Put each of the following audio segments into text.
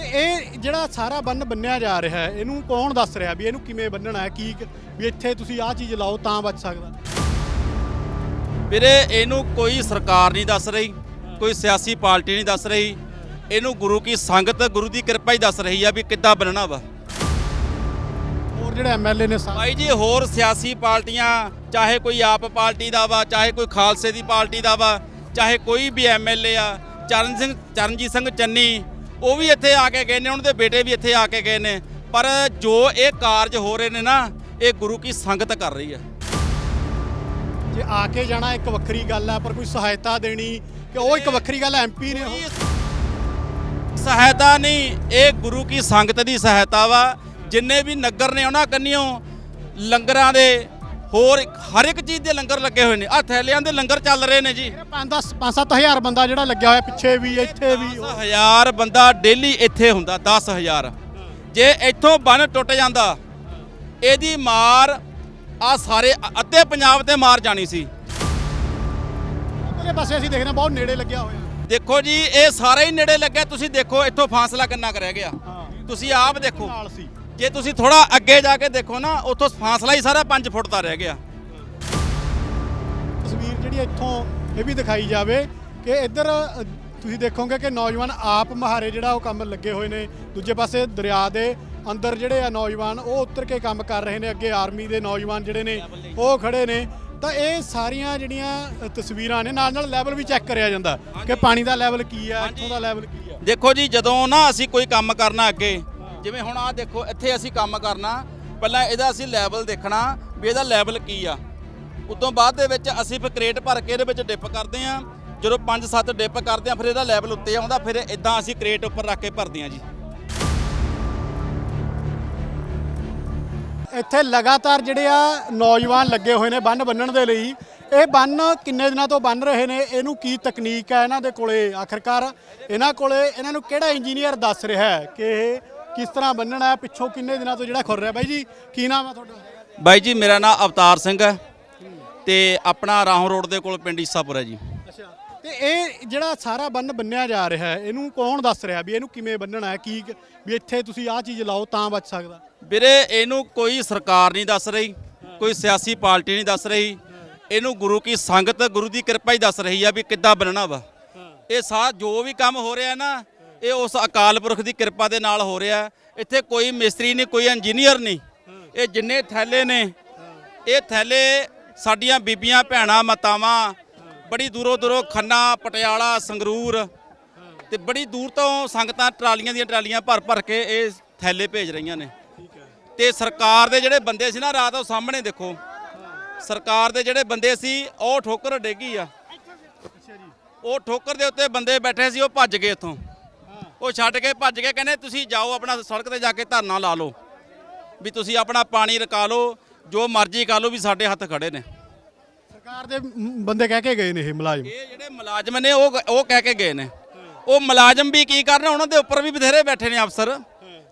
ਤੇ ਇਹ ਜਿਹੜਾ ਸਾਰਾ ਬੰਨ ਬੰਨਿਆ ਜਾ ਰਿਹਾ ਹੈ ਇਹਨੂੰ ਕੌਣ ਦੱਸ ਰਿਹਾ ਵੀ ਇਹਨੂੰ ਕਿਵੇਂ ਬੰਨਣਾ ਹੈ ਕੀ ਵੀ ਇੱਥੇ ਤੁਸੀਂ ਆਹ ਚੀਜ਼ ਲਾਓ ਤਾਂ ਬਚ ਸਕਦਾ। ਵੀਰੇ ਇਹਨੂੰ ਕੋਈ ਸਰਕਾਰ ਨਹੀਂ ਦੱਸ ਰਹੀ ਕੋਈ ਸਿਆਸੀ ਪਾਰਟੀ ਨਹੀਂ ਦੱਸ ਰਹੀ। ਇਹਨੂੰ ਗੁਰੂ ਕੀ ਸੰਗਤ ਗੁਰੂ ਦੀ ਕਿਰਪਾ ਹੀ ਦੱਸ ਰਹੀ ਆ ਵੀ ਕਿੱਦਾਂ ਬਣਨਾ ਵਾ। ਹੋਰ ਜਿਹੜੇ ਐਮਐਲਏ ਨੇ ਸਾਰੇ ਭਾਈ ਜੀ ਹੋਰ ਸਿਆਸੀ ਪਾਰਟੀਆਂ ਚਾਹੇ ਕੋਈ ਆਪ ਪਾਰਟੀ ਦਾ ਵਾ ਚਾਹੇ ਕੋਈ ਖਾਲਸੇ ਦੀ ਪਾਰਟੀ ਦਾ ਵਾ ਚਾਹੇ ਕੋਈ ਵੀ ਐਮਐਲਏ ਆ ਚਰਨ ਸਿੰਘ ਚਰਨਜੀਤ ਸਿੰਘ ਚੰਨੀ ਉਹ ਵੀ ਇੱਥੇ ਆ ਕੇ ਗਏ ਨੇ ਉਹਨਾਂ ਦੇ ਬੇਟੇ ਵੀ ਇੱਥੇ ਆ ਕੇ ਗਏ ਨੇ। ਪਰ ਜੋ ਇਹ ਕਾਰਜ ਹੋ ਰਹੇ ਨੇ ਨਾ ਇਹ ਗੁਰੂ ਕੀ ਸੰਗਤ ਕਰ ਰਹੀ ਆ ਜੇ ਆ ਕੇ ਜਾਣਾ ਇੱਕ ਵੱਖਰੀ ਗੱਲ ਹੈ ਪਰ ਕੋਈ ਸਹਾਇਤਾ ਦੇਣੀ ਕਿ ਉਹ ਇੱਕ ਵੱਖਰੀ ਗੱਲ ਐਮਪੀ ਨੇ ਉਹ। ਸਹਾਇਤਾ ਨਹੀਂ ਇਹ ਗੁਰੂ ਕੀ ਸੰਗਤ ਦੀ ਸਹਾਇਤਾ ਵਾ। ਜਿੰਨੇ ਵੀ ਨਗਰ ਨੇ ਉਹਨਾਂ ਕੰਨਿਓ ਲੰਗਰਾਂ ਦੇ ਹੋਰ ਹਰ ਇੱਕ ਚੀਜ਼ ਦੇ ਲੰਗਰ ਲੱਗੇ ਹੋਏ ਨੇ। ਆ ਥੈਲਿਆਂ ਦੇ ਲੰਗਰ ਚੱਲ ਰਹੇ ਨੇ ਜੀ। ਪੰਜ ਦਸ 5-7000 ਬੰਦਾ ਜਿਹੜਾ ਲੱਗਿਆ ਹੋਇਆ ਪਿੱਛੇ ਵੀ ਇੱਥੇ ਵੀ ਉਹ। 10000 ਬੰਦਾ ਡੇਲੀ ਇੱਥੇ ਹੁੰਦਾ 10000 ਜੇ ਇੱਥੋਂ ਬੰਨ ਟੁੱਟ ਜਾਂਦਾ ਇਹਦੀ ਮਾਰ ਆ ਸਾਰੇ ਅੱਧੇ ਪੰਜਾਬ ਤੇ ਮਾਰ ਜਾਣੀ ਸੀ। ਉਹਦੇ ਪਾਸੇ ਅਸੀਂ ਦੇਖਦੇ ਬਹੁਤ ਨੇੜੇ ਲੱਗਿਆ ਹੋਇਆ। ਦੇਖੋ ਜੀ ਇਹ ਸਾਰੇ ਹੀ ਨੇੜੇ ਲੱਗਿਆ। ਤੁਸੀਂ ਦੇਖੋ ਇੱਥੋਂ ਫਾਸਲਾ ਕਿੰਨਾ ਕੁ ਰਹਿ ਗਿਆ। ਤੁਸੀਂ ਆਪ ਦੇਖੋ। ਨਾਲ ਸੀ। ਜੇ ਤੁਸੀਂ ਥੋੜਾ ਅੱਗੇ ਜਾ ਕੇ ਦੇਖੋ ਨਾ ਉੱਥੋਂ ਫਾਸਲਾ ਹੀ ਸਾਰਾ 5 ਫੁੱਟ ਦਾ ਰਹਿ ਗਿਆ। ਤਸਵੀਰ ਜਿਹੜੀ ਇੱਥੋਂ ਇਹ ਵੀ ਦਿਖਾਈ ਜਾਵੇ ਕਿ ਇੱਧਰ ਤੁਸੀਂ ਦੇਖੋਗੇ ਕਿ ਨੌਜਵਾਨ ਆਪ ਮਹਾਰੇ ਜਿਹੜਾ ਉਹ ਕੰਮ ਲੱਗੇ ਹੋਏ ਨੇ। ਦੂਜੇ ਪਾਸੇ ਦਰਿਆ ਦੇ ਅੰਦਰ ਜਿਹੜੇ ਆ ਨੌਜਵਾਨ ਉਹ ਉਤਰ ਕੇ ਕੰਮ ਕਰ ਰਹੇ ਨੇ। ਅੱਗੇ ਆਰਮੀ ਦੇ ਨੌਜਵਾਨ ਜਿਹੜੇ ਨੇ ਉਹ ਖੜੇ ਨੇ। ਤਾਂ ਇਹ ਸਾਰੀਆਂ ਜਿਹੜੀਆਂ ਤਸਵੀਰਾਂ ਨੇ ਨਾਲ ਨਾਲ ਲੈਵਲ ਵੀ ਚੈੱਕ ਕਰਿਆ ਜਾਂਦਾ ਕਿ ਪਾਣੀ ਦਾ ਲੈਵਲ ਕੀ ਆ ਇੱਥੋਂ ਦਾ ਲੈਵਲ ਕੀ ਆ। ਦੇਖੋ ਜੀ ਜਦੋਂ ਨਾ ਅਸੀਂ ਕੋਈ ਕੰਮ ਕਰਨਾ ਅੱਗੇ ਜਿਵੇਂ ਹੁਣ ਆਹ ਦੇਖੋ, ਇੱਥੇ ਅਸੀਂ ਕੰਮ ਕਰਨਾ, ਪਹਿਲਾਂ ਇਹਦਾ ਅਸੀਂ ਲੈਵਲ ਦੇਖਣਾ ਵੀ ਇਹਦਾ ਲੈਵਲ ਕੀ ਆ। ਉਦੋਂ ਬਾਅਦ ਦੇ ਵਿੱਚ ਅਸੀਂ ਫਿਰ ਕ੍ਰੇਟ ਭਰ ਕੇ ਇਹਦੇ ਵਿੱਚ ਡਿਪ ਕਰਦੇ ਆ ਜਦੋਂ 5-7 ਡਿਪ ਕਰਦੇ ਆ ਫਿਰ ਇਹਦਾ ਲੈਵਲ ਉੱਤੇ ਆਉਂਦਾ, ਫਿਰ ਇਦਾਂ ਅਸੀਂ ਕ੍ਰੇਟ ਉੱਪਰ ਰੱਖ ਕੇ ਭਰਦੇ ਆ ਜੀ। ਇੱਥੇ ਲਗਾਤਾਰ ਜਿਹੜੇ ਆ ਨੌਜਵਾਨ ਲੱਗੇ ਹੋਏ ਨੇ ਬੰਨ ਬੰਨਣ ਦੇ ਲਈ, ਇਹ ਬੰਨ ਕਿੰਨੇ ਦਿਨਾਂ ਤੋਂ ਬੰਨ ਰਹੇ ਨੇ, ਇਹਨੂੰ ਕੀ ਤਕਨੀਕ ਹੈ ਇਹਨਾਂ ਦੇ ਕੋਲੇ? ਆਖਰਕਾਰ ਇਹਨਾਂ ਕੋਲੇ ਇਹਨਾਂ ਨੂੰ ਕਿਹੜਾ ਇੰਜੀਨੀਅਰ ਦੱਸ ਰਿਹਾ ਹੈ ਕਿ ਇਹ ਕਿਸ ਤਰ੍ਹਾਂ ਬੰਨਣਾ ਹੈ ਪਿੱਛੋਂ ਕਿੰਨੇ ਦਿਨਾਂ ਤੋਂ ਜਿਹੜਾ ਖੁਰ ਰਿਹਾ? ਬਾਈ ਜੀ ਕੀ ਨਾਮ ਹੈ ਤੁਹਾਡਾ? ਬਾਈ ਜੀ ਮੇਰਾ ਨਾਮ ਅਵਤਾਰ ਸਿੰਘ ਹੈ ਤੇ ਆਪਣਾ ਰਾਹੋਂ ਰੋਡ ਦੇ ਕੋਲ ਪਿੰਡ ਈਸਾਪੁਰ ਹੈ ਜੀ। ਅੱਛਾ ਤੇ ਇਹ ਜਿਹੜਾ ਸਾਰਾ ਬੰਨ ਬੰਨਿਆ ਜਾ ਰਿਹਾ ਹੈ ਇਹਨੂੰ ਕੌਣ ਦੱਸ ਰਿਹਾ ਵੀ ਇਹਨੂੰ ਕਿਵੇਂ ਬੰਨਣਾ ਹੈ? ਕੀ ਵੀ ਇੱਥੇ ਤੁਸੀਂ ਆਹ ਚੀਜ਼ ਲਾਓ ਤਾਂ ਬਚ ਸਕਦਾ। ਵੀਰੇ ਇਹਨੂੰ ਕੋਈ ਸਰਕਾਰ ਨਹੀਂ ਦੱਸ ਰਹੀ ਕੋਈ ਸਿਆਸੀ ਪਾਰਟੀ ਨਹੀਂ ਦੱਸ ਰਹੀ। ਇਹਨੂੰ ਗੁਰੂ ਕੀ ਸੰਗਤ ਗੁਰੂ ਦੀ ਕਿਰਪਾ ਹੀ ਦੱਸ ਰਹੀ ਆ ਵੀ ਕਿੱਦਾਂ ਬਣਨਾ ਵਾ। ਇਹ ਸਾ ਜੋ ਵੀ ਕੰਮ ਹੋ ਰਿਹਾ ਨਾ ਇਹ ਉਸ ਅਕਾਲ ਪੁਰਖ ਦੀ ਕਿਰਪਾ ਦੇ ਨਾਲ ਹੋ ਰਿਹਾ ਇੱਥੇ ਕੋਈ ਮਿਸਤਰੀ ਨਹੀਂ ਕੋਈ ਇੰਜੀਨੀਅਰ ਨਹੀਂ। ਇਹ ਜਿੰਨੇ ਥੈਲੇ ਨੇ ਇਹ ਥੈਲੇ ਸਾਡੀਆਂ ਬੀਬੀਆਂ ਭੈਣਾਂ ਮਾਤਾਵਾਂ ਬੜੀ ਦੂਰੋਂ ਦੂਰੋਂ ਖੰਨਾ ਪਟਿਆਲਾ ਸੰਗਰੂਰ ਤੇ ਬੜੀ ਦੂਰ ਤੋਂ ਸੰਗਤਾਂ ਟਰਾਲੀਆਂ ਦੀਆਂ ਟਰਾਲੀਆਂ ਭਰ ਭਰ ਕੇ ਇਹ ਥੈਲੇ ਭੇਜ ਰਹੀਆਂ ਨੇ। ਤੇ ਸਰਕਾਰ ਦੇ ਜਿਹੜੇ ਬੰਦੇ ਸੀ ਨਾ ਰਾਤ ਉਹ ਸਾਹਮਣੇ ਦੇਖੋ। ਸਰਕਾਰ ਦੇ ਜਿਹੜੇ ਬੰਦੇ ਸੀ ਉਹ ਠੋਕਰ ਡੇਗੀ ਆ। ਉਹ ਠੋਕਰ ਦੇ ਉੱਤੇ ਬੰਦੇ ਬੈਠੇ ਸੀ ਉਹ ਭੱਜ ਗਏ ਇੱਥੋਂ। ਉਹ ਛੱਡ ਕੇ ਭੱਜ ਕੇ ਕਹਿੰਦੇ ਤੁਸੀਂ ਜਾਓ ਆਪਣਾ ਸੜਕ ਤੇ ਜਾ ਕੇ ਧਰਨਾ ਲਾ ਲਓ। ਵੀ ਤੁਸੀਂ ਆਪਣਾ ਪਾਣੀ ਰਕਾ ਲਓ ਜੋ ਮਰਜ਼ੀ ਕਰ ਲਓ ਵੀ ਸਾਡੇ ਹੱਥ ਖੜੇ ਨੇ। ਸਰਕਾਰ ਦੇ ਬੰਦੇ ਕਹਿ ਕੇ ਗਏ ਨੇ ਇਹ ਮੁਲਾਜ਼ਮ। ਇਹ ਜਿਹੜੇ ਮੁਲਾਜ਼ਮ ਨੇ ਉਹ ਉਹ ਕਹਿ ਕੇ ਗਏ ਨੇ। ਉਹ ਮੁਲਾਜ਼ਮ ਵੀ ਕੀ ਕਰਨ ਉਹਨਾਂ ਦੇ ਉੱਪਰ ਵੀ ਬਥੇਰੇ ਬੈਠੇ ਨੇ ਅਫਸਰ।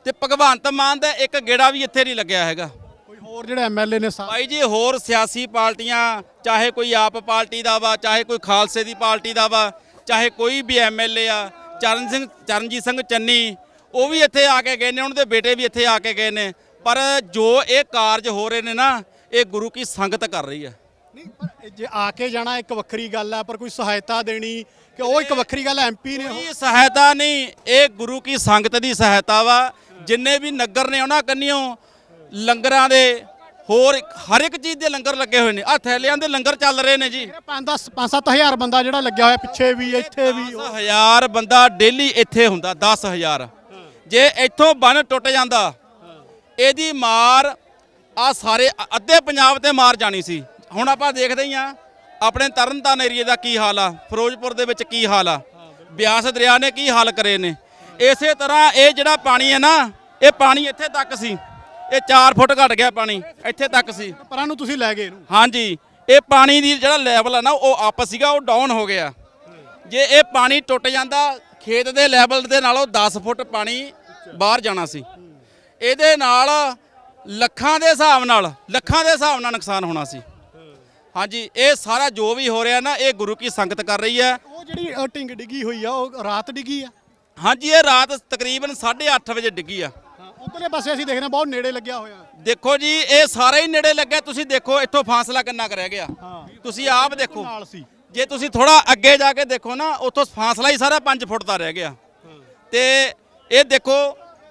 ਤੇ ਭਗਵੰਤ ਮਾਨ ਦਾ ਇੱਕ ਗੇੜਾ ਵੀ ਇੱਥੇ ਨਹੀਂ ਲੱਗਿਆ ਹੈਗਾ। ਕੋਈ ਹੋਰ ਜਿਹੜੇ ਐਮਐਲਏ ਨੇ ਭਾਈ ਜੀ ਹੋਰ ਸਿਆਸੀ ਪਾਰਟੀਆਂ ਚਾਹੇ ਕੋਈ ਆਪ ਪਾਰਟੀ ਦਾ ਵਾ ਚਾਹੇ ਕੋਈ ਖਾਲਸੇ ਦੀ ਪਾਰਟੀ ਦਾ ਵਾ ਚਾਹੇ ਕੋਈ ਵੀ ਐਮਐਲਏ ਆ ਚਰਨ ਸਿੰਘ ਚਰਨਜੀਤ ਸਿੰਘ ਚੰਨੀ ਉਹ ਵੀ ਇੱਥੇ ਆ ਕੇ ਗਏ ਨੇ ਉਹਨਾਂ ਦੇ ਬੇਟੇ ਵੀ ਇੱਥੇ ਆ ਕੇ ਗਏ ਨੇ ਪਰ ਜੋ ਇਹ ਕਾਰਜ ਹੋ ਰਹੇ ਨੇ ਨਾ ਇਹ ਗੁਰੂ ਕੀ ਸੰਗਤ ਕਰ ਰਹੀ ਹੈ ਨਹੀਂ ਪਰ ਜੇ ਆ ਕੇ ਜਾਣਾ ਇੱਕ ਵੱਖਰੀ ਗੱਲ ਹੈ ਪਰ ਕੋਈ ਸਹਾਇਤਾ ਦੇਣੀ ਕਿ ਉਹ ਇੱਕ ਵੱਖਰੀ ਗੱਲ ਐਮਪੀ ਨੇ। ਕੋਈ ਸਹਾਇਤਾ ਨਹੀਂ ਇਹ ਗੁਰੂ ਕੀ ਸੰਗਤ ਦੀ ਸਹਾਇਤਾ ਵਾ ਜਿੰਨੇ ਵੀ ਨਗਰ ਨੇ ਉਹਨਾਂ ਕੰਨਿਓ ਲੰਗਰਾਂ ਦੇ ਹੋਰ ਹਰ ਇੱਕ ਚੀਜ਼ ਦੇ ਲੰਗਰ ਲੱਗੇ ਹੋਏ ਨੇ। ਆ ਥੈਲਿਆਂ ਦੇ ਲੰਗਰ ਚੱਲ ਰਹੇ ਨੇ ਜੀ। ਪੰਜ ਦਸ 5-7000 ਬੰਦਾ ਜਿਹੜਾ ਲੱਗਿਆ ਹੋਇਆ ਪਿੱਛੇ ਵੀ ਇੱਥੇ ਵੀ। ਉਹ। 10000 ਬੰਦਾ ਡੇਲੀ ਇੱਥੇ ਹੁੰਦਾ 10000 ਜੇ ਇੱਥੋਂ ਬੰਨ ਟੁੱਟ ਜਾਂਦਾ ਇਹਦੀ ਮਾਰ ਆ ਸਾਰੇ ਅੱਧੇ ਪੰਜਾਬ ਤੇ ਮਾਰ ਜਾਣੀ ਸੀ। ਹੁਣ ਆਪਾਂ ਦੇਖਦੇ ਹੀ ਆ ਆਪਣੇ ਤਰਨਤਾਰਨ ਏਰੀਏ ਦਾ ਕੀ ਹਾਲ ਆ ਫਿਰੋਜ਼ਪੁਰ ਦੇ ਵਿੱਚ ਕੀ ਹਾਲ ਆ ਬਿਆਸ ਦਰਿਆ ਨੇ ਕੀ ਹਾਲ ਕਰੇ ਨੇ। ਇਸੇ ਤਰ੍ਹਾਂ ਇਹ ਜਿਹੜਾ ਪਾਣੀ ਹੈ ਨਾ ਇਹ ਪਾਣੀ ਇੱਥੇ ਤੱਕ ਸੀ। ਇਹ 4 ਫੁੱਟ ਘਟ ਗਿਆ ਪਾਣੀ ਇੱਥੇ ਤੱਕ ਸੀ। ਪਰਾਂ ਨੂੰ ਤੁਸੀਂ ਲੈ ਗਏ ਇਹਨੂੰ? ਹਾਂਜੀ ਇਹ ਪਾਣੀ ਦੀ ਜਿਹੜਾ ਲੈਵਲ ਆ ਨਾ ਉਹ ਅਪ ਸੀਗਾ ਉਹ ਡਾਊਨ ਹੋ ਗਿਆ। ਜੇ ਇਹ ਪਾਣੀ ਟੁੱਟ ਜਾਂਦਾ ਖੇਤ ਦੇ ਲੈਵਲ ਦੇ ਨਾਲੋਂ 10 ਫੁੱਟ ਪਾਣੀ ਬਾਹਰ ਜਾਣਾ ਸੀ। ਇਹਦੇ ਨਾਲ ਲੱਖਾਂ ਦੇ ਹਿਸਾਬ ਨਾਲ ਲੱਖਾਂ ਦੇ ਹਿਸਾਬ ਨਾਲ ਨੁਕਸਾਨ ਹੋਣਾ ਸੀ। ਹਾਂਜੀ ਇਹ ਸਾਰਾ ਜੋ ਵੀ ਹੋ ਰਿਹਾ ਨਾ ਇਹ ਗੁਰੂ ਕੀ ਸੰਗਤ ਕਰ ਰਹੀ ਹੈ। ਉਹ ਜਿਹੜੀ ਢਿੰਗ ਡਿੱਗੀ ਹੋਈ ਆ ਉਹ ਰਾਤ ਡਿੱਗੀ ਆ? ਹਾਂਜੀ ਇਹ ਰਾਤ ਤਕਰੀਬਨ 8:30 ਵਜੇ ਡਿੱਗੀ ਆ। ਉਧਰਲੇ ਪਾਸੇ ਅਸੀਂ ਦੇਖ ਰਹੇ ਹਾਂ ਬਹੁਤ ਨੇੜੇ ਲੱਗਿਆ ਹੋਇਆ। ਦੇਖੋ ਜੀ ਇਹ ਸਾਰਾ ਹੀ ਨੇੜੇ ਲੱਗਿਆ ਤੁਸੀਂ ਦੇਖੋ ਇੱਥੋਂ ਫਾਸਲਾ ਕਿੰਨਾ ਕੁ ਰਹਿ ਗਿਆ। ਤੁਸੀਂ ਆਪ ਦੇਖੋ। ਨਾਲ ਸੀ। ਜੇ ਤੁਸੀਂ ਥੋੜਾ ਅੱਗੇ ਜਾ ਕੇ ਦੇਖੋ ਨਾ ਉੱਥੋਂ ਫਾਸਲਾ ਹੀ ਸਾਰਾ 5 ਫੁੱਟ ਦਾ ਰਹਿ ਗਿਆ। ਤੇ ਇਹ ਦੇਖੋ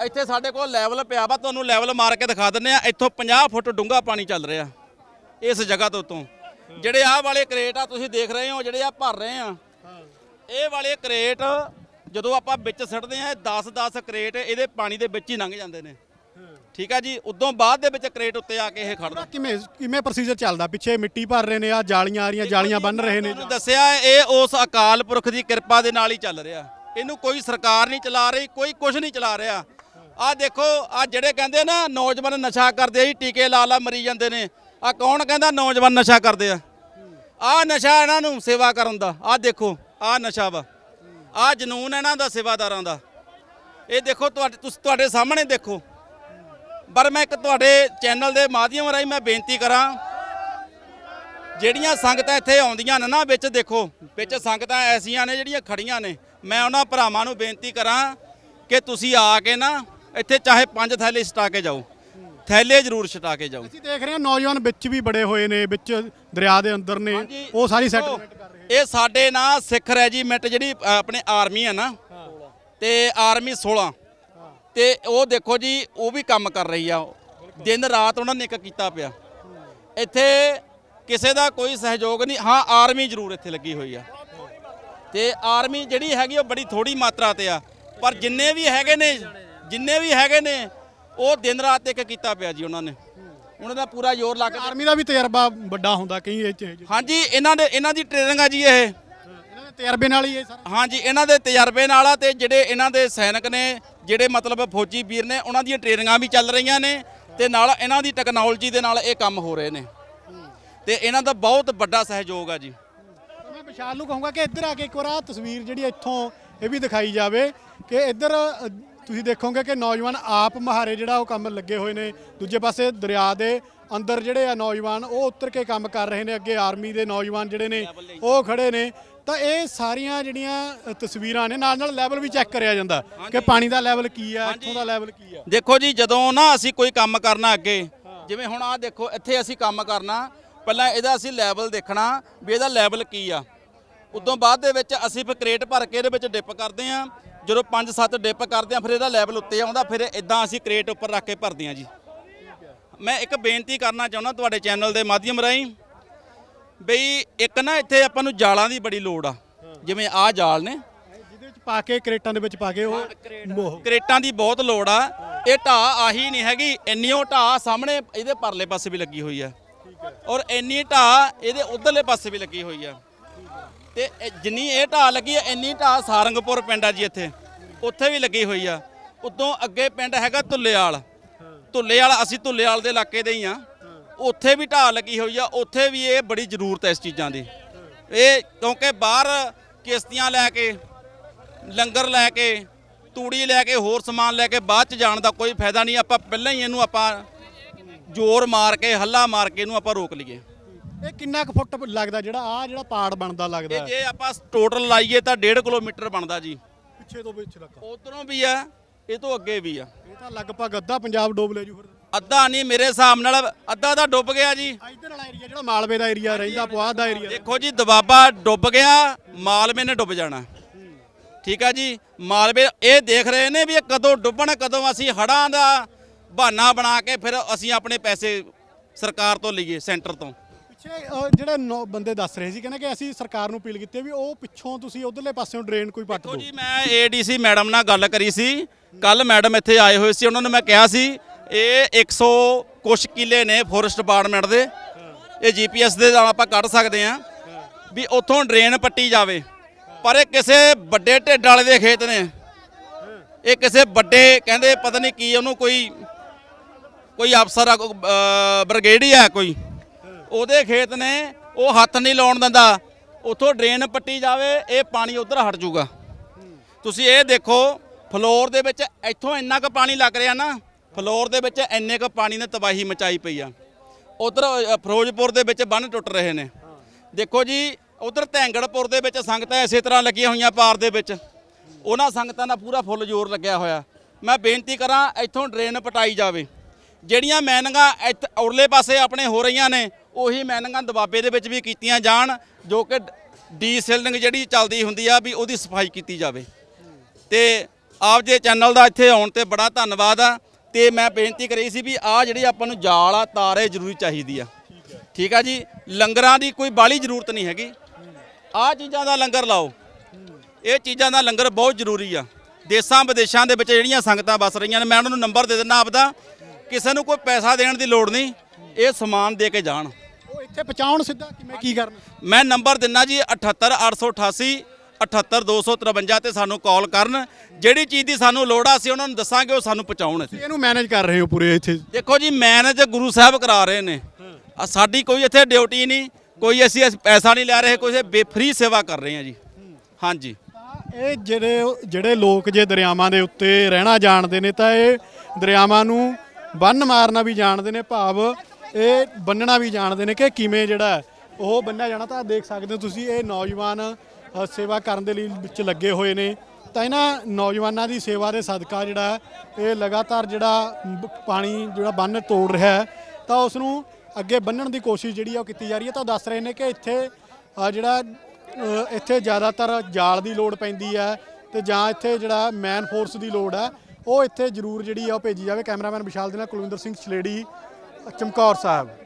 ਇੱਥੇ ਸਾਡੇ ਕੋਲ ਲੈਵਲ ਪਿਆ ਵਾ ਤੁਹਾਨੂੰ ਲੈਵਲ ਮਾਰ ਕੇ ਦਿਖਾ ਦਿੰਨੇ ਆ ਇੱਥੋਂ 50 ਫੁੱਟ ਡੂੰਘਾ ਪਾਣੀ ਚੱਲ ਰਿਹਾ ਇਸ ਜਗ੍ਹਾ ਤੋਂ ਉੱਤੋਂ। ਜਿਹੜੇ ਆਹ ਵਾਲੇ ਕਰੇਟ ਆ ਤੁਸੀਂ ਦੇਖ ਰਹੇ ਹੋ ਜਿਹੜੇ ਆ ਭਰ ਰਹੇ ਆ। ਇਹ ਵਾਲੇ ਕਰੇਟ ਜਦੋਂ ਆਪਾਂ ਵਿੱਚ ਸਿੱਟਦੇ ਆ 10-10 ਕਰੇਟ ਇਹਦੇ ਪਾਣੀ ਦੇ ਵਿੱਚ ਹੀ ਲੰਘ ਜਾਂਦੇ ਨੇ। ਠੀਕ ਆ ਜੀ? ਉਦੋਂ ਬਾਅਦ ਦੇ ਵਿੱਚ ਕਰੇਟ ਉੱਤੇ ਆ ਕੇ ਇਹ ਖੜਦਾ ਕਿਵੇਂ ਕਿਵੇਂ ਪ੍ਰੋਸੀਜਰ ਚੱਲਦਾ? ਪਿੱਛੇ ਮਿੱਟੀ ਭਰ ਰਹੇ ਨੇ ਆ ਜਾਲੀਆਂ ਆ ਰਹੀਆਂ ਜਾਲੀਆਂ ਬੰਨ ਰਹੇ ਨੇ। ਤੁਹਾਨੂੰ ਦੱਸਿਆ ਇਹ ਉਸ ਅਕਾਲ ਪੁਰਖ ਦੀ ਕਿਰਪਾ ਦੇ ਨਾਲ ਹੀ ਚੱਲ ਰਿਹਾ। ਇਹਨੂੰ ਕੋਈ ਸਰਕਾਰ ਨਹੀਂ ਚਲਾ ਰਹੀ ਕੋਈ ਕੁਝ ਨਹੀਂ ਚਲਾ ਰਿਹਾ। ਆ ਦੇਖੋ ਆ ਜਿਹੜੇ ਕਹਿੰਦੇ ਨਾ ਨੌਜਵਾਨ ਨਸ਼ਾ ਕਰਦੇ ਆ ਜੀ ਟੀਕੇ ਲਾ ਲਾ ਮਰੀ ਜਾਂਦੇ ਨੇ। ਆ ਕੌਣ ਕਹਿੰਦਾ ਨੌਜਵਾਨ ਨਸ਼ਾ ਕਰਦੇ ਆ? ਆ ਨਸ਼ਾ ਇਹਨਾਂ ਨੂੰ ਸੇਵਾ ਕਰਨ ਦਾ। ਆ ਦੇਖੋ ਆ ਨਸ਼ਾ ਵਾ। ਆ ਜਨੂਨ ਇਹਨਾਂ ਦਾ ਸੇਵਾਦਾਰਾਂ ਦਾ। ਇਹ ਦੇਖੋ ਤੁਹਾਡੇ ਤੁਸੀਂ ਤੁਹਾਡੇ ਸਾਹਮਣੇ ਦੇਖੋ। ਪਰ ਮੈਂ ਇੱਕ ਤੁਹਾਡੇ ਚੈਨਲ ਦੇ ਮਾਧਿਅਮ ਰਾਹੀਂ ਮੈਂ ਬੇਨਤੀ ਕਰਾਂ ਜਿਹੜੀਆਂ ਸੰਗਤਾਂ ਇੱਥੇ ਆਉਂਦੀਆਂ ਨੇ ਨਾ ਵਿੱਚ ਦੇਖੋ ਵਿੱਚ ਸੰਗਤਾਂ ਐਸੀਆਂ ਨੇ ਜਿਹੜੀਆਂ ਖੜੀਆਂ ਨੇ। ਮੈਂ ਉਹਨਾਂ ਭਰਾਵਾਂ ਨੂੰ ਬੇਨਤੀ ਕਰਾਂ ਕਿ ਤੁਸੀਂ ਆ ਕੇ ਨਾ ਇੱਥੇ ਚਾਹੇ ਪੰਜ ਥੈਲੇ ਛਟਾ ਕੇ ਜਾਓ ਥੈਲੇ ਜ਼ਰੂਰ ਛਟਾ ਕੇ ਜਾਓ। ਅਸੀਂ ਦੇਖ ਰਹੇ ਹਾਂ ਨੌਜਵਾਨ ਵਿੱਚ ਵੀ ਬੜੇ ਹੋਏ ਨੇ ਵਿੱਚ ਦਰਿਆ ਦੇ ਅੰਦਰ ਨੇ। ਉਹ ਸਾਰੀ ਸੈਟਲਮੈਂਟ ਕਰ ਰਹੇ ਇਹ ਸਾਡੇ ਨਾ ਸਿੱਖ ਰੈਜੀਮੈਂਟ ਜਿਹੜੀ ਆਪਣੇ ਆਰਮੀ ਆ ਨਾ, ਤੇ ਆਰਮੀ 16 ਤੇ ਉਹ ਦੇਖੋ ਜੀ, ਉਹ ਵੀ ਕੰਮ ਕਰ ਰਹੀ ਆ। ਦਿਨ ਰਾਤ ਉਹਨਾਂ ਨੇ ਇੱਕ ਕੀਤਾ ਪਿਆ। ਇੱਥੇ ਕਿਸੇ ਦਾ ਕੋਈ ਸਹਿਯੋਗ ਨਹੀਂ। ਹਾਂ, ਆਰਮੀ ਜ਼ਰੂਰ ਇੱਥੇ ਲੱਗੀ ਹੋਈ ਆ। ਤੇ ਆਰਮੀ ਜਿਹੜੀ ਹੈਗੀ, ਉਹ ਬੜੀ ਥੋੜੀ ਮਾਤਰਾ ਤੇ ਆ। ਪਰ ਜਿੰਨੇ ਵੀ ਹੈਗੇ ਨੇ, ਜਿੰਨੇ ਵੀ ਹੈਗੇ ਨੇ, ਉਹ ਦਿਨ ਰਾਤ ਇੱਕ ਕੀਤਾ ਪਿਆ ਜੀ ਉਹਨਾਂ ਨੇ। ਉਹਨਾਂ ਦਾ ਪੂਰਾ ਜ਼ੋਰ ਲਾ ਕੇ ਆਰਮੀ ਦਾ ਵੀ ਤਜਰਬਾ ਵੱਡਾ ਹੁੰਦਾ ਕਈ ਇਹ ਚ। ਹਾਂਜੀ ਇਹਨਾਂ ਦੇ ਇਹਨਾਂ ਦੀ ਟ੍ਰੇਨਿੰਗ ਆ ਜੀ ਇਹ। ਇਹਨਾਂ ਦੇ ਤਜਰਬੇ ਨਾਲ ਹੀ ਇਹ ਸਾਰਾ ਹਾਂਜੀ ਇਹਨਾਂ ਦੇ ਤਜਰਬੇ ਨਾਲ ਆ ਤੇ ਜਿਹੜੇ ਇਹਨਾਂ ਦੇ ਸੈਨਿਕ ਨੇ ਜਿਹੜੇ ਮਤਲਬ ਫੌਜੀ ਵੀਰ ਨੇ ਉਹਨਾਂ ਦੀਆਂ ਟ੍ਰੇਨਿੰਗਾਂ ਵੀ ਚੱਲ ਰਹੀਆਂ ਨੇ ਤੇ ਨਾਲ ਇਹਨਾਂ ਦੀ ਟੈਕਨੋਲੋਜੀ ਦੇ ਨਾਲ ਇਹ ਕੰਮ ਹੋ ਰਹੇ ਨੇ। ਤੇ ਇਹਨਾਂ ਦਾ ਬਹੁਤ ਵੱਡਾ ਸਹਿਯੋਗ ਆ ਜੀ। ਮੈਂ ਵਿਸ਼ਾਲ ਨੂੰ ਕਹੂੰਗਾ ਕਿ ਇੱਧਰ ਆ ਕੇ ਇੱਕ ਵਾਰ ਤਸਵੀਰ ਜਿਹੜੀ ਇੱਥੋਂ ਇਹ ਵੀ ਦਿਖਾਈ ਜਾਵੇ ਕਿ ਇੱਧਰ ਤੁਸੀਂ ਦੇਖੋਗੇ ਕਿ ਨੌਜਵਾਨ ਆਪ ਮਹਾਰੇ ਜਿਹੜਾ ਉਹ ਕੰਮ ਲੱਗੇ ਹੋਏ ਨੇ। ਦੂਜੇ ਪਾਸੇ ਦਰਿਆ ਦੇ ਅੰਦਰ ਜਿਹੜੇ ਆ ਨੌਜਵਾਨ ਉਹ ਉਤਰ ਕੇ ਕੰਮ ਕਰ ਰਹੇ ਨੇ। ਅੱਗੇ ਆਰਮੀ ਦੇ ਨੌਜਵਾਨ ਜਿਹੜੇ ਨੇ ਉਹ ਖੜੇ ਨੇ। ਤਾਂ ਇਹ ਸਾਰੀਆਂ ਜਿਹੜੀਆਂ ਤਸਵੀਰਾਂ ਨੇ ਨਾਲ ਨਾਲ ਲੈਵਲ ਵੀ ਚੈੱਕ ਕਰਿਆ ਜਾਂਦਾ ਕਿ ਪਾਣੀ ਦਾ ਲੈਵਲ ਕੀ ਆ ਇੱਥੋਂ ਦਾ ਲੈਵਲ ਕੀ ਆ। ਦੇਖੋ ਜੀ ਜਦੋਂ ਨਾ ਅਸੀਂ ਕੋਈ ਕੰਮ ਕਰਨਾ ਅੱਗੇ ਜਿਵੇਂ ਹੁਣ ਆਹ ਦੇਖੋ ਇੱਥੇ ਅਸੀਂ ਕੰਮ ਕਰਨਾ ਪਹਿਲਾਂ ਇਹਦਾ ਅਸੀਂ ਲੈਵਲ ਦੇਖਣਾ ਵੀ ਇਹਦਾ ਲੈਵਲ ਕੀ ਆ। ਉਦੋਂ ਬਾਅਦ ਦੇ ਵਿੱਚ ਅਸੀਂ ਫਿਰ ਕ੍ਰੇਟ ਭਰ ਕੇ ਇਹਦੇ ਵਿੱਚ ਡਿਪ ਕਰਦੇ ਆ। ਜਦੋਂ 5-7 ਡਿਪ ਕਰਦੇ ਆ ਫਿਰ ਇਹਦਾ ਲੈਵਲ ਉੱਤੇ ਆਉਂਦਾ ਫਿਰ ਇਦਾਂ ਅਸੀਂ ਕ੍ਰੇਟ ਉੱਪਰ ਰੱਖ ਕੇ ਭਰਦੇ ਆ ਜੀ। ਮੈਂ ਇੱਕ ਬੇਨਤੀ ਕਰਨਾ ਚਾਹੁੰਦਾ ਤੁਹਾਡੇ ਚੈਨਲ ਦੇ ਮਾਧਿਅਮ ਰਾਹੀਂ ਬਈ ਇੱਕ ਨਾ ਇੱਥੇ ਆਪਾਂ ਨੂੰ ਜਾਲਾਂ ਦੀ ਬੜੀ ਲੋੜ ਆ। ਜਿਵੇਂ ਆਹ ਜਾਲ ਨੇ। ਜਿਹਦੇ ਵਿੱਚ ਪਾ ਕੇ ਕ੍ਰੇਟਾਂ ਦੇ ਵਿੱਚ ਪਾ ਕੇ ਉਹ ਕਰੇਟਾਂ ਦੀ ਬਹੁਤ ਲੋੜ ਆ। ਇਹ ਢਾਹ ਆਹੀ ਨਹੀਂ ਹੈਗੀ ਇੰਨੀਓ ਢਾਹ ਸਾਹਮਣੇ ਇਹਦੇ ਪਰਲੇ ਪਾਸੇ ਵੀ ਲੱਗੀ ਹੋਈ ਆ। ਔਰ ਇੰਨੀ ਢਾਹ ਇਹਦੇ ਉਧਰਲੇ ਪਾਸੇ ਵੀ ਲੱਗੀ ਹੋਈ ਆ। ਤੇ ਇਹ ਜਿੰਨੀ ਇਹ ਢਾਹ ਲੱਗੀ ਆ, ਇੰਨੀ ਢਾਹ ਸਾਰੰਗਪੁਰ ਪਿੰਡ ਆ ਜੀ ਇੱਥੇ। ਉੱਥੇ ਵੀ ਲੱਗੀ ਹੋਈ ਆ। ਉਦੋਂ ਅੱਗੇ ਪਿੰਡ ਹੈਗਾ ਧੁੱਲੇਵਾਲ ਧੁੱਲੇਵਾਲ ਅਸੀਂ ਧੁੱਲੇਵਾਲ ਦੇ ਇਲਾਕੇ ਦੇ ਹੀ ਆ। ਉੱਥੇ ਵੀ ਢਾਹ ਲੱਗੀ ਹੋਈ ਆ। ਉੱਥੇ ਵੀ ਇਹ ਬੜੀ ਜ਼ਰੂਰਤ ਹੈ ਇਸ ਚੀਜ਼ਾਂ ਦੀ। ਇਹ ਕਿਉਂਕਿ ਬਾਹਰ ਕਿਸ਼ਤੀਆਂ ਲੈ ਕੇ, ਲੰਗਰ ਲੈ ਕੇ, ਤੂੜੀ ਲੈ ਕੇ, ਹੋਰ ਸਮਾਨ ਲੈ ਕੇ ਬਾਅਦ ਚ ਜਾਣ ਦਾ ਕੋਈ ਫਾਇਦਾ ਨਹੀਂ। ਆਪਾਂ ਪਹਿਲਾਂ ਹੀ ਇਹਨੂੰ ਆਪਾਂ ਜ਼ੋਰ ਮਾਰ ਕੇ, ਹੱਲਾ ਮਾਰ ਕੇ ਇਹਨੂੰ ਆਪਾਂ ਰੋਕ ਲਈਏ। ਇਹ ਕਿੰਨਾ ਕੁ ਫੁੱਟ ਲੱਗਦਾ ਜਿਹੜਾ ਆ ਜਿਹੜਾ ਪਾੜ ਬਣਦਾ ਲੱਗਦਾ ਇਹ ਜੇ ਆਪਾਂ ਟੋਟਲ ਲਾਈਏ ਤਾਂ 1.5 ਕਿਲੋਮੀਟਰ ਬਣਦਾ ਜੀ। ਪਿੱਛੇ ਤੋਂ ਪਿੱਛੇ ਤੱਕ ਉਧਰੋਂ ਵੀ ਆ ਇਹ ਤੋਂ ਅੱਗੇ ਵੀ ਆ। ਇਹ ਤਾਂ ਲਗਭਗ ਅੱਧਾ ਪੰਜਾਬ ਡੋਬ ਲੈ ਜੂ ਫਿਰ। ਅੱਧਾ ਨਹੀਂ ਮੇਰੇ ਹਿਸਾਬ ਨਾਲ ਅੱਧਾ ਤਾਂ ਡੁੱਬ ਗਿਆ ਜੀ। ਇੱਧਰ ਵਾਲਾ ਏਰੀਆ ਜਿਹੜਾ ਮਾਲਵੇ ਦਾ ਏਰੀਆ ਰਹਿੰਦਾ ਪੁਆਧ ਦਾ ਏਰੀਆ ਦੇਖੋ ਜੀ ਦਬਾਬਾ ਡੁੱਬ ਗਿਆ ਮਾਲਵੇ ਨੇ ਡੁੱਬ ਜਾਣਾ। ਠੀਕ ਆ ਜੀ ਮਾਲਵੇ ਇਹ ਦੇਖ ਰਹੇ ਨੇ ਵੀ ਇਹ ਕਦੋਂ ਡੁੱਬਣ ਕਦੋਂ ਅਸੀਂ ਹੜਾਂ ਦਾ ਬਹਾਨਾ ਬਣਾ ਕੇ ਫਿਰ ਅਸੀਂ ਆਪਣੇ ਪੈਸੇ ਸਰਕਾਰ ਤੋਂ ਲਈਏ ਸੈਂਟਰ ਤੋਂ। ਪਿੱਛੇ ਅਹ, ਜਿਹੜੇ ਨੌ ਬੰਦੇ ਦੱਸ ਰਹੇ ਸੀ ਕਹਿੰਦੇ ਕਿ ਅਸੀਂ ਸਰਕਾਰ ਨੂੰ ਅਪੀਲ ਕੀਤੀ ਹੈ ਵੀ ਉਹ ਪਿੱਛੋਂ ਤੁਸੀਂ ਉਧਰਲੇ ਪਾਸਿਓਂ ਡਰੇਨ ਕੋਈ ਪੱਟ ਦੇਖੋ ਦਿਓ। ਜੀ ਮੈਂ ਏਡੀਸੀ ਮੈਡਮ ਨਾਲ ਗੱਲ ਕਰੀ ਸੀ। ਕੱਲ ਮੈਡਮ ਇੱਥੇ ਆਏ ਹੋਏ ਸੀ ਉਹਨਾਂ ਨੂੰ ਮੈਂ ਕਿਹਾ ਸੀ ਇਹ 100 ਕੁਛ ਕਿੱਲੇ ਨੇ ਫੋਰੈਸਟ ਡਿਪਾਰਟਮੈਂਟ ਦੇ। ਇਹ ਜੀਪੀਐਸ ਦੇ ਨਾਲ ਆਪਾਂ ਕੱਢ ਸਕਦੇ ਆ ਵੀ ਉੱਥੋਂ ਡਰੇਨ ਪੱਟੀ ਜਾਵੇ। ਪਰ ਇਹ ਕਿਸੇ ਵੱਡੇ ਢਿੱਡ ਵਾਲੇ ਦੇ ਖੇਤ ਨੇ। ਇਹ ਕਿਸੇ ਵੱਡੇ ਕਹਿੰਦੇ ਪਤਾ ਨਹੀਂ ਕੀ ਉਹਨੂੰ ਕੋਈ ਕੋਈ ਅਫਸਰ ਆ ਕੋਈ, ਅਹ, ਬ੍ਰਿਗੇਡੀ ਆ ਕੋਈ। ਉਹਦੇ ਖੇਤ ਨੇ, ਉਹ ਹੱਥ ਨਹੀਂ ਲਾਉਣ ਦਿੰਦਾ। ਉੱਥੋਂ ਡਰੇਨ ਪੱਟੀ ਜਾਵੇ, ਇਹ ਪਾਣੀ ਉਧਰ ਹਟ ਜਾਊਗਾ। ਤੁਸੀਂ ਇਹ ਦੇਖੋ, ਫਲੋਰ ਦੇ ਵਿੱਚ ਇੱਥੋਂ ਇੰਨਾ ਕੁ ਪਾਣੀ ਲੱਗ ਰਿਹਾ ਨਾ, ਫਲੋਰ ਦੇ ਵਿੱਚ ਇੰਨੇ ਕੁ ਪਾਣੀ ਨੇ ਤਬਾਹੀ ਮਚਾਈ ਪਈ ਆ। ਉਧਰ ਫਿਰੋਜ਼ਪੁਰ ਦੇ ਵਿੱਚ ਬੰਨ ਟੁੱਟ ਰਹੇ ਨੇ। ਦੇਖੋ ਜੀ, ਉਧਰ ਧੈਂਗੜਪੁਰ ਦੇ ਵਿੱਚ ਸੰਗਤਾਂ ਇਸੇ ਤਰ੍ਹਾਂ ਲੱਗੀਆਂ ਹੋਈਆਂ ਪਾਰ ਦੇ ਵਿੱਚ। ਉਹਨਾਂ ਸੰਗਤਾਂ ਦਾ ਪੂਰਾ ਫੁੱਲ ਜ਼ੋਰ ਲੱਗਿਆ ਹੋਇਆ। ਮੈਂ ਬੇਨਤੀ ਕਰਾਂ, ਇੱਥੋਂ ਡਰੇਨ ਪਟਾਈ ਜਾਵੇ। ਜਿਹੜੀਆਂ ਮੈਨਿੰਗਾਂ ਇੱਥੇ ਉਰਲੇ ਪਾਸੇ ਆਪਣੇ ਹੋ ਰਹੀਆਂ ਨੇ ਉਹੀ ਮੈਨਿੰਗਾਂ ਦਬਾਬੇ ਦੇ ਵਿੱਚ ਵੀ ਕੀਤੀਆਂ ਜਾਣ, ਜੋ ਕਿ ਡੀਸਿਲਡਿੰਗ ਜਿਹੜੀ ਚੱਲਦੀ ਹੁੰਦੀ ਆ ਵੀ ਉਹਦੀ ਸਫ਼ਾਈ ਕੀਤੀ ਜਾਵੇ। ਤੇ ਆਪ ਜੇ ਚੈਨਲ ਦਾ ਇੱਥੇ ਆਉਣ ਤੇ ਬੜਾ ਧੰਨਵਾਦ ਆ। ਤੇ ਮੈਂ ਬੇਨਤੀ ਕਰੀ ਸੀ ਵੀ ਆ ਜਿਹੜੀ ਆਪਾਂ ਨੂੰ ਜਾਲ ਆ, ਤਾਰ ਇਹ ਜ਼ਰੂਰੀ ਚਾਹੀਦੀ ਆ। ਠੀਕ ਆ ਜੀ? ਲੰਗਰਾਂ ਦੀ ਕੋਈ ਬਾਲੀ ਜ਼ਰੂਰਤ ਨਹੀਂ ਹੈਗੀ। ਆ ਚੀਜ਼ਾਂ ਦਾ ਲੰਗਰ ਲਾਓ। ਇਹ ਚੀਜ਼ਾਂ ਦਾ ਲੰਗਰ ਬਹੁਤ ਜ਼ਰੂਰੀ ਆ। ਦੇਸਾਂ ਵਿਦੇਸ਼ਾਂ ਦੇ ਵਿੱਚ ਜਿਹੜੀਆਂ ਸੰਗਤਾਂ ਵੱਸ ਰਹੀਆਂ ਨੇ, ਮੈਂ ਉਹਨਾਂ ਨੂੰ ਨੰਬਰ ਦੇ ਦਿੰਦਾ ਆਪਦਾ। ਕਿਸੇ ਨੂੰ ਕੋਈ ਪੈਸਾ ਦੇਣ ਦੀ ਲੋੜ ਨਹੀਂ। ਇਹ ਸਮਾਨ ਦੇ ਕੇ ਜਾਣ। ਇੱਥੇ ਪਹੁੰਚਾਉਣ ਸਿੱਧਾ ਕਿਵੇਂ ਕੀ ਕਰਨਾ? ਮੈਂ ਨੰਬਰ ਦਿੰਨਾ ਜੀ 78888 78253 ਤੇ ਸਾਨੂੰ ਕਾਲ ਕਰਨ। ਜਿਹੜੀ ਚੀਜ਼ ਦੀ ਸਾਨੂੰ ਲੋੜ ਆ ਅਸੀਂ ਉਹਨਾਂ ਨੂੰ ਦੱਸਾਂਗੇ ਉਹ ਸਾਨੂੰ ਪਹੁੰਚਾਉਣ ਇੱਥੇ। ਇਹਨੂੰ ਮੈਨੇਜ ਕਰ ਰਹੇ ਹੋ ਪੂਰੇ ਇੱਥੇ? ਦੇਖੋ ਜੀ ਮੈਨੇਜ ਗੁਰੂ ਸਾਹਿਬ ਕਰਾ ਰਹੇ ਨੇ। ਆ ਸਾਡੀ ਕੋਈ ਇੱਥੇ ਡਿਊਟੀ ਨਹੀਂ ਕੋਈ ਅਸੀਂ ਅਸੀਂ ਪੈਸਾ ਨਹੀਂ ਲੈ ਰਹੇ ਕੋਈ ਬੇਫਰੀ ਸੇਵਾ ਕਰ ਰਹੇ ਹਾਂ ਜੀ। ਹਾਂਜੀ। ਇਹ ਜਿਹੜੇ ਜਿਹੜੇ ਲੋਕ ਜੇ ਦਰਿਆਵਾਂ ਦੇ ਉੱਤੇ ਰਹਿਣਾ ਜਾਣਦੇ ਨੇ ਤਾਂ ਇਹ ਦਰਿਆਵਾਂ ਨੂੰ ਬੰਨ ਮਾਰਨਾ ਵੀ ਜਾਣਦੇ ਨੇ ਭਾਵ ਇਹ ਬੰਨਣਾ ਵੀ ਜਾਣਦੇ ਨੇ ਕਿ ਕਿਵੇਂ ਜਿਹੜਾ ਉਹ ਬੰਨਿਆ ਜਾਣਾ ਤਾਂ ਦੇਖ ਸਕਦੇ ਹੋ ਤੁਸੀਂ, ਇਹ ਨੌਜਵਾਨ ਸੇਵਾ ਕਰਨ ਦੇ ਲਈ ਵਿੱਚ ਲੱਗੇ ਹੋਏ ਨੇ। ਤਾਂ ਇਹਨਾਂ ਨੌਜਵਾਨਾਂ ਦੀ ਸੇਵਾ ਦੇ ਸਦਕਾ ਜਿਹੜਾ ਇਹ ਲਗਾਤਾਰ ਜਿਹੜਾ ਪਾਣੀ ਜਿਹੜਾ ਬੰਨ ਤੋੜ ਰਿਹਾ ਹੈ, ਤਾਂ ਉਸ ਨੂੰ ਅੱਗੇ ਬੰਨਣ ਦੀ ਕੋਸ਼ਿਸ਼ ਜਿਹੜੀ ਆ ਉਹ ਕੀਤੀ ਜਾ ਰਹੀ ਹੈ। ਤਾਂ ਉਹ ਦੱਸ ਰਹੇ ਨੇ ਕਿ ਇੱਥੇ ਜਿਹੜਾ ਇੱਥੇ ਜ਼ਿਆਦਾਤਰ ਜਾਲ ਦੀ ਲੋੜ ਪੈਂਦੀ ਹੈ ਤੇ ਜਾਂ ਇੱਥੇ ਜਿਹੜਾ ਮੈਨ ਫੋਰਸ ਦੀ ਲੋੜ ਹੈ, ਉਹ ਇੱਥੇ ਜ਼ਰੂਰ ਜਿਹੜੀ ਆ ਉਹ ਭੇਜੀ ਜਾਵੇ। ਕੈਮਰਾਮੈਨ ਵਿਸ਼ਾਲ ਦੇ ਨਾਲ ਕੁਲਵਿੰਦਰ ਸਿੰਘ ਛਲੇੜੀ ਚਮਕੌਰ ਸਾਹਿਬ।